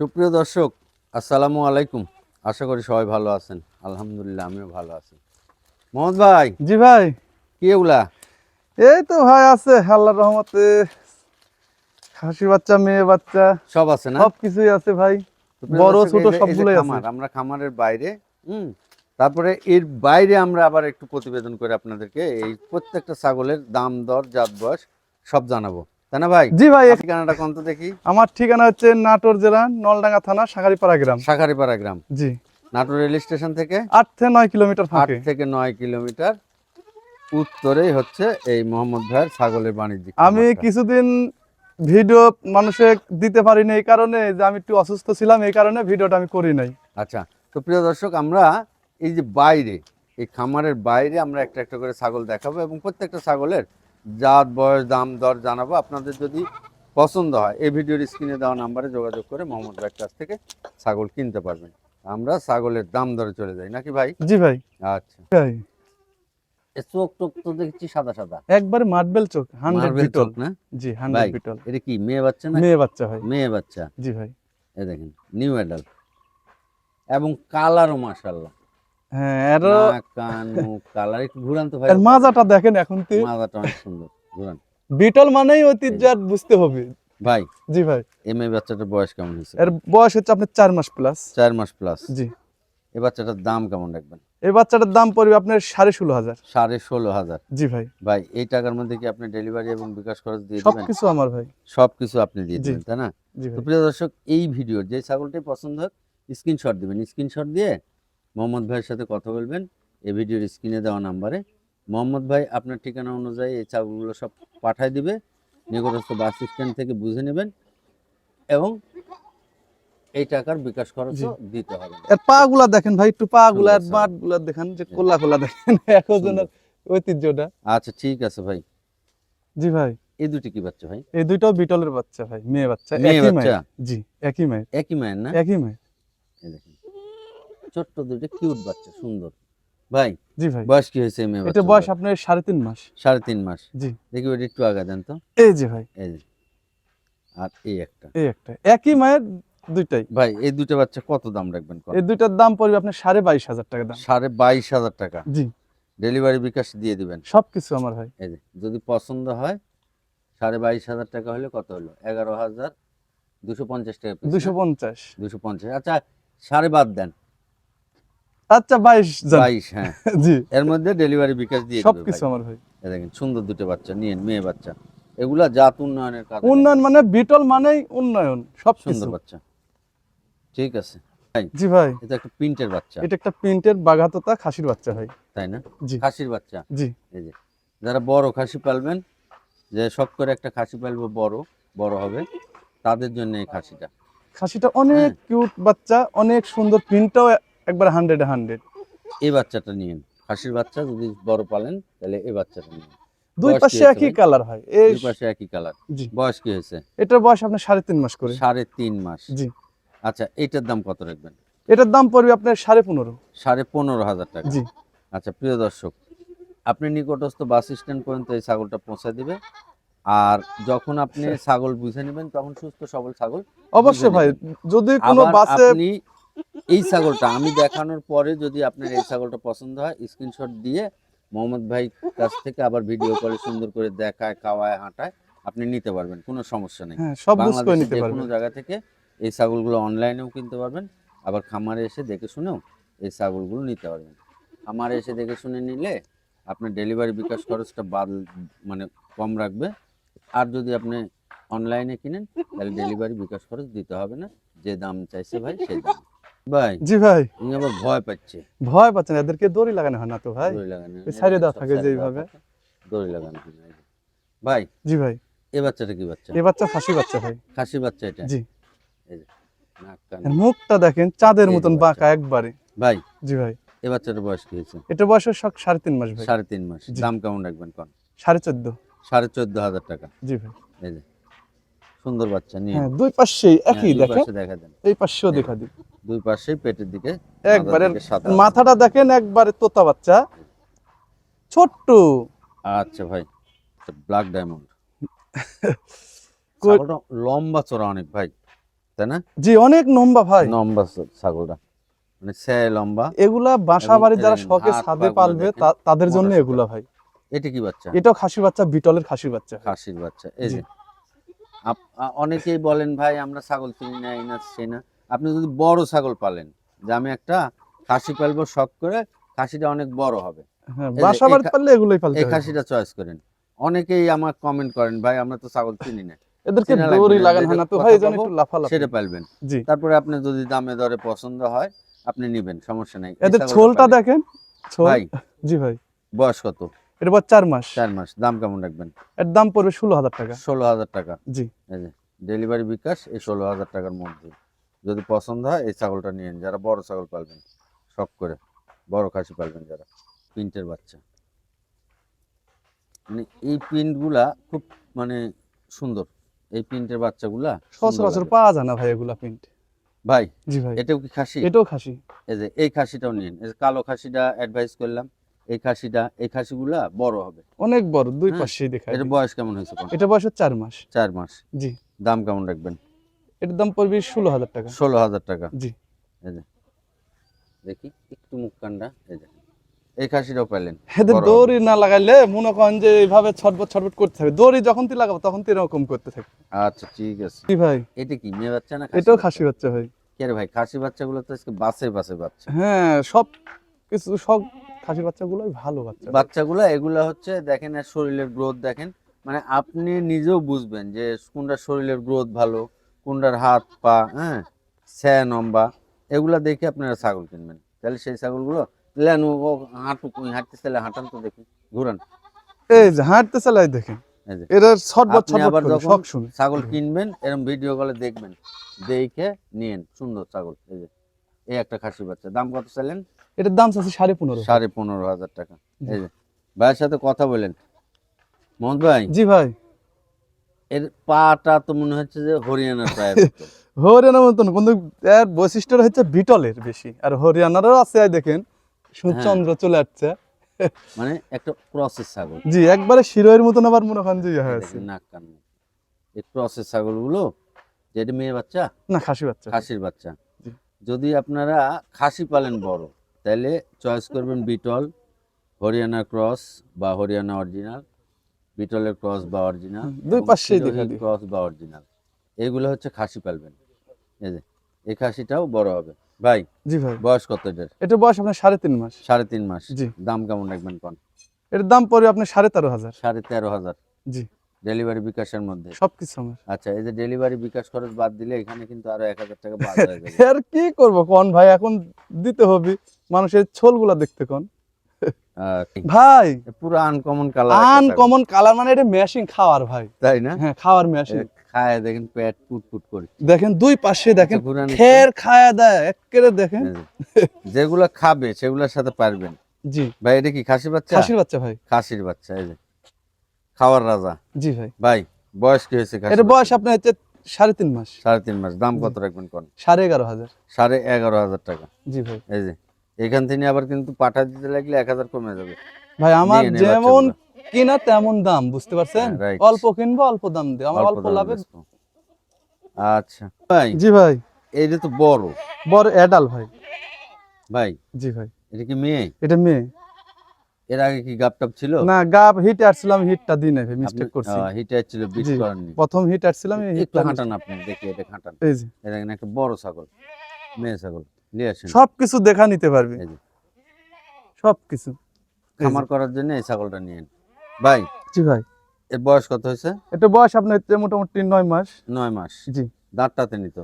সুপ্রিয় দর্শক আসসালামু আলাইকুম। আশা করি সবাই ভালো আছেন। আলহামদুলিল্লাহ আমিও ভালো আছি। মোহাম্মদ ভাই জি ভাই। কি এগুলা? এই তো ভাই আছে আল্লাহর রহমতে। খাসি বাচ্চা মেয়ে বাচ্চা। সব আছে না? সব কিছুই আছে ভাই। বড় ছোট সবগুলোই আমার আমরা খামারের বাইরে হুম তারপরে এর বাইরে আমরা আবার একটু প্রতিবেদন করে আপনাদেরকে এই প্রত্যেকটা ছাগলের দাম দর জাত বয়স সব জানাব। তাই না ভাই? জি ভাই ঠিকানাটা দেখি? আমার ঠিকানা হচ্ছে নাটোর জেলা নলডাঙ্গা থানা গ্রাম। শাখারিপাড়া গ্রাম। জি। নাটোর রেল স্টেশন থেকে? আট থেকে নয় কিলোমিটার আট থেকে। নয় কিলোমিটার উত্তরেই হচ্ছে এই মোহাম্মদ ভাইয়ের ছাগলের বাণিজ্যিক আমি কিছুদিন ভিডিও মানুষে দিতে পারিনি এই কারণে যে আমি একটু অসুস্থ ছিলাম এই কারণে ভিডিওটা আমি করি নাই। আচ্ছা তো প্রিয় দর্শক আমরা এই যে বাইরে এই খামারের বাইরে আমরা একটা একটা করে ছাগল দেখাবো এবং প্রত্যেকটা ছাগলের জাত বয়স দাম দর জানাব। আপনাদের যদি পছন্দ হয় এই ভিডিওর স্ক্রিনে দেওয়া নাম্বারে যোগাযোগ করে মোহাম্মদ ভাইয়ের কাছ থেকে ছাগল কিনতে পারবেন। আমরা ছাগলের দাম দরে চলে যাই নাকি ভাই? জি ভাই। আচ্ছা। ভাই। চোখ টোক তো দেখছি সাদা সাদা। একবারে মার্বেল চোখ হান্ড্রেড মার্বেল বিটল চোখ না? জি ভাই হান্ড্রেড বিটল এটা কি মেয়ে বাচ্চা না? মেয়ে বাচ্চা ভাই। মেয়ে বাচ্চা। জি ভাই। এ দেখেন নিউ অ্যাডাল এবং কালারও মাশাল্লাহ হ্যাঁ এর কান মুখ কালার একটু ঘুরান তো ভাই। এর মাজাটা দেখেন এখন তে মাজাটা অনেক সুন্দর ঘুরান। বিটল মানেই ঐতিহ্য আর বুঝতে হবে। ভাই জি ভাই। এম এই বাচ্চাটার বয়স কেমন হয়েছে? এর বয়স হচ্ছে আপনার চার মাস প্লাস চার মাস প্লাস জি। এই বাচ্চাটার দাম কেমন রাখবেন? এই বাচ্চাটার দাম পড়বে আপনার সাড়ে ষোলো হাজার। সাড়ে ষোলো হাজার। জি ভাই। ভাই এই টাকার মধ্যে কি আপনি ডেলিভারি এবং বিকাশ খরচ দিয়ে সব দিবেন? কিছু আমার ভাই। সব কিছু আপনি দিয়ে। তাই না? তো প্রিয় দর্শক এই ভিডিওর যে ছাগলটি পছন্দ হোক স্ক্রিনশট দিবেন। স্ক্রিনশট দিয়ে মোহাম্মদ ভাইয়ের সাথে কথা বলবেন। এই ভিডিওর স্ক্রিনে দেওয়া নাম্বারে। মোহাম্মদ ভাই আপনার ঠিকানা অনুযায়ী এই ছাগলগুলো সব পাঠায় দিবে। নিকটস্থ বাস স্ট্যান্ড থেকে বুঝে নেবেন এবং এই টাকার বিকাশ খরচও দিতে হবে। এর পা গুলা দেখেন ভাই একটু পা গুলা এর সুন্দর বাটগুলা দেখেন যে কোলা কোলা দেখেন সুন্দর। ঐতিহ্যটা। আচ্ছা ঠিক আছে ভাই। জি ভাই। এই দুটি কি বাচ্চা ভাই? এই দুটো বিটলের বাচ্চা ভাই মেয়ে বাচ্চা একই? মায়ের। জি একই মায়ের। একই মায়ের না? একই মায়ের। এই দেখেন। ছোট্ট দুটো কিউট বাচ্চা সুন্দর। ভাই জি ভাই। বয়স কি হয়েছে মেয়ে এটা বয়স আপনার সাড়ে তিন মাস। সাড়ে তিন মাস। জি। দেখি ওটা একটু আগা দেন তো। এই ভাই। এই যে। আর এই একটা। এই একটা। একই মায়ের দুইটাই। ভাই এই দুটো বাচ্চা কত দাম রাখবেন এই দুইটার দাম পড়বে আপনার সাড়ে বাইশ হাজার টাকা দাম। সাড়ে বাইশ হাজার টাকা। জি। ডেলিভারি বিকাশ দিয়ে দিবেন। সবকিছু আমার ভাই। এই যে যদি পছন্দ হয় সাড়ে বাইশ হাজার টাকা হলে কত হলো? এগারো হাজার দুশো পঞ্চাশ টাকা দুশো পঞ্চাশ। দুশো পঞ্চাশ। আচ্ছা সাড়ে বাদ দেন। আচ্ছা বাইশ বাইশ হ্যাঁ। জি। এর মধ্যে ডেলিভারি বিকাশ দিয়ে সবকিছু আমার ভাই। দেখেন সুন্দর দুটো বাচ্চা নিয়েন মেয়ে বাচ্চা। এগুলা জাত উন্নয়নের কাজ উন্নয়ন মানে বিটল মানেই উন্নয়ন সব সুন্দর বাচ্চা। ঠিক আছে। জি ভাই। এটা একটা প্রিন্টের বাচ্চা। এটা একটা প্রিন্টের বাঘাততা খাসির বাচ্চা ভাই। তাই না? জি। খাসির বাচ্চা। জি। এই যে যারা বড় খাসি পালবেন যে শখ করে একটা খাসি পালবে বড় বড় হবে তাদের জন্য এই খাসিটা। খাসিটা অনেক হ্যাঁ। কিউট বাচ্চা অনেক সুন্দর প্রিন্টটাও একবার হান্ড্রেড হান্ড্রেড এই বাচ্চাটা নিয়েন। খাসির বাচ্চা যদি বড় পালেন তাহলে এই বাচ্চাটা নিন দুই পাশে একই কালার হয়। এই পাশে একই কালার বয়স কি হয়েছে? এটার বয়স আপনার সাড়ে তিন মাস করে। সাড়ে তিন মাস। জি। আচ্ছা এইটার দাম কত রাখবেন? এটার দাম পড়বে আপনার সাড়ে পনেরো। সাড়ে পনেরো হাজার টাকা। জি। আচ্ছা প্রিয় দর্শক আপনি নিকটস্থ বাস স্ট্যান্ড পর্যন্ত এই ছাগলটা পৌঁছে দিবে। আর যখন আপনি ছাগল বুঝে নেবেন তখন সুস্থ সবল ছাগল অবশ্যই ভাই যদি কোনো বাসে আপনি এই ছাগলটা আমি দেখানোর পরে যদি আপনার এই ছাগলটা পছন্দ হয় স্ক্রিনশট দিয়ে মোহাম্মদ ভাই কাছ থেকে আবার ভিডিও করে সুন্দর করে দেখায় খাওয়ায় হাঁটায় আপনি নিতে পারবেন কোনো সমস্যা নেই। হ্যাঁ সব করে নিতে কোনো জায়গা থেকে এই ছাগলগুলো অনলাইনেও কিনতে পারবেন আবার খামারে এসে দেখে শুনেও এই ছাগলগুলো নিতে পারবেন। খামারে এসে দেখে শুনে নিলে আপনার ডেলিভারি বিকাশ খরচটা বাদ মানে কম রাখবে। আর যদি আপনি অনলাইনে কিনেন তাহলে ডেলিভারি বিকাশ খরচ দিতে হবে না যে দাম চাইছে ভাই সেই দাম। ভাই জি ভাই। আবার ভয় পাচ্ছে। ভয় পাচ্ছেন এদেরকে দড়ি লাগানো হয় না তো ভাই? দড়ি লাগানো side দেওয়া থাকে যেইভাবে। দড়ি লাগানো না। ভাই জি ভাই। এ বাচ্চাটা কি বাচ্চা? এ বাচ্চা খাসি বাচ্চা ভাই। খাসি বাচ্চা এটা? জি। মুখটা দেখেন চাঁদের মতন বাঁকা একবারে। ভাই জি ভাই। এ বাচ্চাটার বয়স কি হয়েছে? এটা বয়স সব সাড়ে তিন মাস ভাই। সাড়ে তিন মাস। দাম কেমন রাখবেন কোন? সাড়ে চোদ্দ। সাড়ে চোদ্দ হাজার টাকা। জি ভাই। এই যে সুন্দর বাচ্চা নিয়ে। হ্যাঁ দুই পাশেই হ্যাঁ, একই দুই দেখেন। দেখা দেন এই পাশেও দেখা দিই দুই পাশেই পেটের দিকে একবারে। মাথাটা দেখেন একবারে তোতা বাচ্চা। ছোট্ট। আচ্ছা ভাই ব্ল্যাক ডায়মন্ড। লম্বা চড়া অনেক ভাই তাই না? জি অনেক লম্বা ভাই। লম্বা ছাগলটা মানে সে লম্বা। এগুলা বাসা বাড়ি যারা শখে ছাদে পালবে তাদের জন্য এগুলা ভাই। এটা কি বাচ্চা? এটাও খাসি বাচ্চা বিটলের খাসির বাচ্চা। খাসির বাচ্চা এই যে। অনেকেই বলেন ভাই আমরা ছাগল চিনি না এই না সেই না। আপনি যদি বড় ছাগল পালেন যে আমি একটা খাসি পালবো শখ করে খাসিটা অনেক বড় হবে। হ্যাঁ এই এগুলোই পালতে খাসিটা চয়েস করেন। অনেকেই আমার কমেন্ট করেন ভাই আমরা তো ছাগল চিনি না। এদেরকে চেনা লাগবে দড়ি লাগান হয় না তো ভাই এই একটু লাফালাফি। সেটা পালবেন। তারপরে আপনি যদি দামে দরে পছন্দ হয় আপনি নিবেন সমস্যা নাই। এদের ছোলটা দেখেন ছোল জি ভাই। বয়স কত? বয়স চার মাস। চার মাস দাম কেমন রাখবেন? এর দাম পড়বে ষোলো হাজার টাকা। ষোলো হাজার টাকা? জি। ডেলিভারি বিকাশ এই ষোলো হাজার টাকার মধ্যে। যদি পছন্দ হয় এই ছাগলটা নিয়েন যারা বড় ছাগল পালবেন শখ করে বড় খাসি পালবেন যারা প্রিন্টের বাচ্চা। মানে এই প্রিন্টগুলা খুব মানে সুন্দর। এই প্রিন্টের বাচ্চাগুলা সচরাচর পাওয়া যায় না ভাই এগুলা প্রিন্ট ভাই জি ভাই। এটাও কি খাসি? এটাও খাসি। এই যে এই খাসিটাও নিন। এই যে কালো খাসিটা অ্যাডভাইস করলাম। এই খাসিটা এই খাসিগুলা বড় হবে। অনেক বড় দুই হ্যাঁ, পাশেই দেখায় এটা বয়স কেমন হয়েছে এটা বয়স চার মাস। চার মাস। জি। দাম কেমন রাখবেন? এটার দাম পড়বে ষোলো হাজার টাকা। ষোলো হাজার টাকা। জি। এই যে। দেখি একটু মুখ কান্ডা এই যে। এই খাসিটাও পেলেন হবে। দড়ি না লাগাইলে মনে করেন যে এইভাবে ছটবট ছটবট করতে হবে। দড়ি যখন তুই লাগাবো তখন তুই এরকম করতে থাকবে। আচ্ছা ঠিক আছে। জি ভাই। এটা কি মেয়ে বাচ্চা না এটাও খাসি বাচ্চা ভাই। কে ভাই খাসি বাচ্চাগুলো তো আজকে বাসে বাসে বাচ্চা। হ্যাঁ সব কিছু সব খাসি বাচ্চাগুলোই ভালো বাচ্চা। বাচ্চাগুলো এগুলা হচ্ছে দেখেন আর শরীরের গ্রোথ দেখেন। মানে আপনি নিজেও বুঝবেন যে কোনটার শরীরের গ্রোথ ভালো কোনটার হাত পা হ্যাঁ স্যা লম্বা এগুলা দেখে আপনারা ছাগল কিনবেন। তাহলে সেই ছাগলগুলো লেন ও হাঁটু হাঁটতে চাইলে হাঁটান তো দেখি ঘুরান। এই যে হাঁটতে চালাই দেখেন। এরা ছটবট ছটবট সব শুনে। ছাগল কিনবেন এরকম ভিডিও কলে দেখবেন। দেখে নিয়েন সুন্দর ছাগল এই যে। এই একটা খাসি বাচ্চা দাম কত চাইলেন? এটার দাম আছে সাড়ে পনেরো। সাড়ে পনেরো হাজার টাকা। এই যে ভাইয়ের সাথে কথা বলেন। মোহাম্মদ ভাই জি ভাই। এর পাটা তো মনে হচ্ছে যে হরিয়ানার প্রায় হরিয়ানার মতন কিন্তু এর বৈশিষ্ট্য হচ্ছে বিটলের বেশি। আর হরিয়ানারও আছে দেখেন সূর্যচন্দ্র চলে আসছে। মানে একটা প্রসেস ছাগল। জি একবারে শিরোয়ের মতন আবার মনে করেন যে ইয়ে হয়েছে নাক কান এই প্রসেস ছাগলগুলো যেটা মেয়ে বাচ্চা? না খাসি বাচ্চা। খাসির বাচ্চা। যদি আপনারা খাসি পালেন বড় তাহলে চয়েস করবেন বিটল হরিয়ানা ক্রস বা হরিয়ানা অরিজিনাল বিটলের ক্রস বা অরিজিনাল দুই পাশে ক্রস বা অরিজিনাল এগুলো হচ্ছে খাসি পালবেন এই যে এই খাসিটাও বড় হবে। ভাই জি ভাই। বয়স কত এটার? এটা বয়স আপনার সাড়ে তিন মাস। সাড়ে তিন মাস। জি। দাম কেমন রাখবেন কোন? এটার দাম পড়বে আপনার সাড়ে তেরো হাজার। সাড়ে তেরো হাজার। জি। ডেলিভারি বিকাশের মধ্যে। সবকিছু আমার। আচ্ছা এই যে ডেলিভারি বিকাশ খরচ বাদ দিলে এখানে কিন্তু আরও এক হাজার টাকা বাদ হয়ে যাবে। আর কি করব কোন ভাই? এখন দিতে হবে। মানুষের ছোলগুলা দেখতে কোন। ভাই! পুরো আনকমন কালার আনকমন কালার মানে এটা মেশিন খাওয়ার ভাই। তাই না? হ্যাঁ খাওয়ার মেশিন খায় দেখেন পেট পুট পুট করে। দেখেন দুই পাশে দেখেন আচ্ছা, ঘুরান খের খায়া দেয় একেবারে দেখেন। যেগুলো খাবে সেগুলোর সাথে পারবেন। জি। ভাই এটা কি খাসির বাচ্চা? খাসির বাচ্চা ভাই। খাসির বাচ্চা এই যে। খাওয়ার রাজা। জি ভাই। ভাই বয়স কি হয়েছে এটা বয়স আপনার হচ্ছে সাড়ে তিন মাস। সাড়ে তিন মাস। দাম কত রাখবেন কোন? সাড়ে এগারো হাজার। সাড়ে এগারো হাজার টাকা। জি ভাই। এই যে এখান থেকে আবার কিন্তু পাঠা দিতে লাগলে এক হাজার কমে যাবে। ভাই আমার যেমন। কিনা তেমন দাম বুঝতে পারছেন? হ্যাঁ, অল্প কিনবো অল্প দাম দিয়ে আমার অল্প লাভে আচ্ছা ভাই। জি ভাই। এইটা তো বড়। বড় অ্যাডাল ভাই। ভাই। জি ভাই। এটা কি মেয়ে? এটা মেয়ে। এর আগে কি গাপ টাপ ছিল? না গাব হিট আসছিলাম হিটটা দিই নাই ভাই মিস্টেক করছি। হিটে ছিল বিট। করেননি। প্রথম হিট আসছিলাম হিটটা হাঁটান আপনি দেখি এটা হাঁটান। এই যে। এটা একটা বড় ছাগল মেয়ে ছাগল নিয়ে আসেন। সবকিছু দেখা নিতে পারবি। সবকিছু। খামার করার জন্য এই ছাগলটা নিয়ে ভাই জি ভাই। এর বয়স কত হয়েছে? এটা বয়স আপনার মোটামুটি নয় মাস। নয় মাস। জি। দাঁতটাতে নিত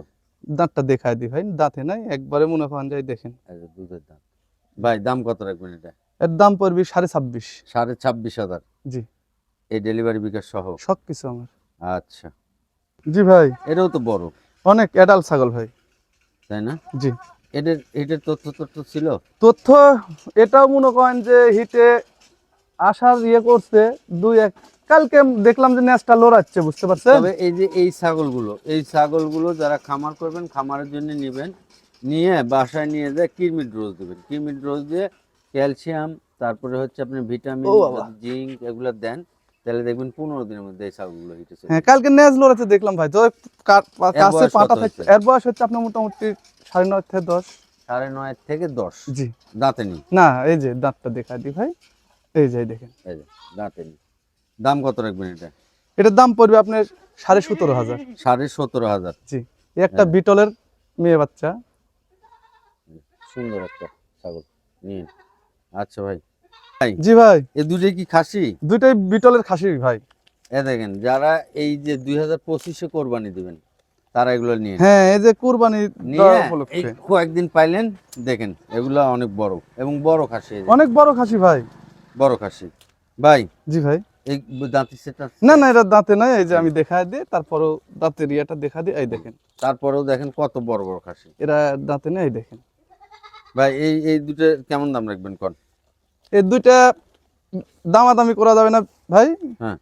দাঁতটা দেখায় দি ভাই দাঁতে নাই একবারে মনে করেন যাই দেখেন দুধের দাঁত। ভাই দাম কত রাখবেন এটা? এর দাম পড়বে সাড়ে ছাব্বিশ। সাড়ে ছাব্বিশ হাজার। জি। এই ডেলিভারি বিকাশ সহ? সবকিছু আমার। আচ্ছা। জি ভাই। এটাও তো বড়। অনেক অ্যাডাল ছাগল ভাই। তাই না? জি। এদের এটার তথ্য তথ্য ছিল? তথ্য এটাও মনে করেন যে হিটে আসার ইয়ে করছে দুই এক কালকে দেখলাম যে ন্যাসটা লড়াচ্ছে বুঝতে পারছেন? তবে এই যে এই ছাগলগুলো এই ছাগলগুলো যারা খামার করবেন খামারের জন্য নেবেন নিয়ে বাসায় নিয়ে যায় কিরমিট রোজ দেবেন। কিরমিট রোজ দিয়ে ক্যালসিয়াম তারপরে হচ্ছে আপনি ভিটামিন জিঙ্ক এগুলো দেন তাহলে দেখবেন পনেরো দিনের মধ্যে এই ছাগলগুলো হিটে চলে হ্যাঁ কালকে ন্যাজ লড়াতে দেখলাম ভাই তো কাছে পাটা হয়েছে? এর বয়স হচ্ছে আপনার মোটামুটি সাড়ে নয় থেকে দশ। সাড়ে নয় থেকে দশ? জি। দাঁতে নি না এই যে দাঁতটা দেখা দি ভাই এই যে দেখেন। এই যে দাঁতে নি দাম কত রাখবেন এটা? এটার দাম পড়বে আপনার সাড়ে সতেরো হাজার। সাড়ে সতেরো হাজার। জি একটা বিটলের মেয়ে বাচ্চা। সুন্দর একটা ছাগল। নিন। আচ্ছা ভাই। জি ভাই। এ দুটোই কি খাসি? দুইটাই বিটলের খাসি ভাই। এ দেখেন যারা এই যে দুই হাজার পঁচিশে কোরবানি দিবেন তারা এগুলো নিয়ে হ্যাঁ এই যে কুরবানি কয়েকদিন পাইলেন দেখেন এগুলা অনেক বড় এবং বড় খাসি অনেক বড় খাসি ভাই। বড় খাসি। ভাই জি ভাই। এই দাঁতি সেটা না না এটা দাঁতে নাই এই যে আমি দেখাই দিই তারপরেও দাঁতের ইয়েটা দেখা দিই এই দেখেন। তারপরেও দেখেন কত বড় বড় খাসি। এরা দাঁতে নেই দেখেন। ভাই এই এই দুটো কেমন দাম রাখবেন কন? এই দুইটা দামাদামি করা যাবে না ভাই? হ্যাঁ।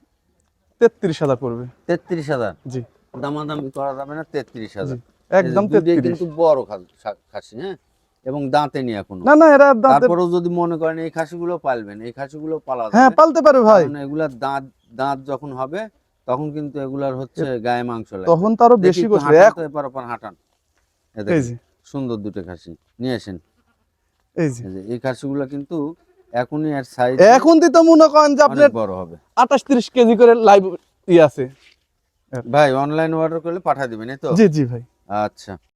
তেত্রিশ হাজার পড়বে। তেত্রিশ হাজার? জি। দামাদামি করা যাবে না তেত্রিশ হাজার। একদম কিন্তু বড় খাসি হ্যাঁ? এবং দাঁতে নি এখনও। না না এরা তারপরেও যদি মনে করেন এই খাসিগুলো পালবেন এই খাসিগুলো পালা হ্যাঁ পালতে পারবে ভাই। এগুলার দাঁত দাঁত যখন হবে তখন কিন্তু এগুলার হচ্ছে গায়ে মাংস লাগে তখন তো আরও বেশি এক এপার ওপার হাঁটান। এই যে। সুন্দর দুটো খাসি। নিয়ে আসেন। এই যে এই খাসিগুলো কিন্তু এখনই এর সাইজ এখন তো মনে করেন যে আপনার বড় হবে। আঠাশ তিরিশ কেজি করে লাইভ ই আছে। ভাই অনলাইন অর্ডার করলে পাঠিয়ে দিবেন এই তো? জি জি ভাই। আচ্ছা।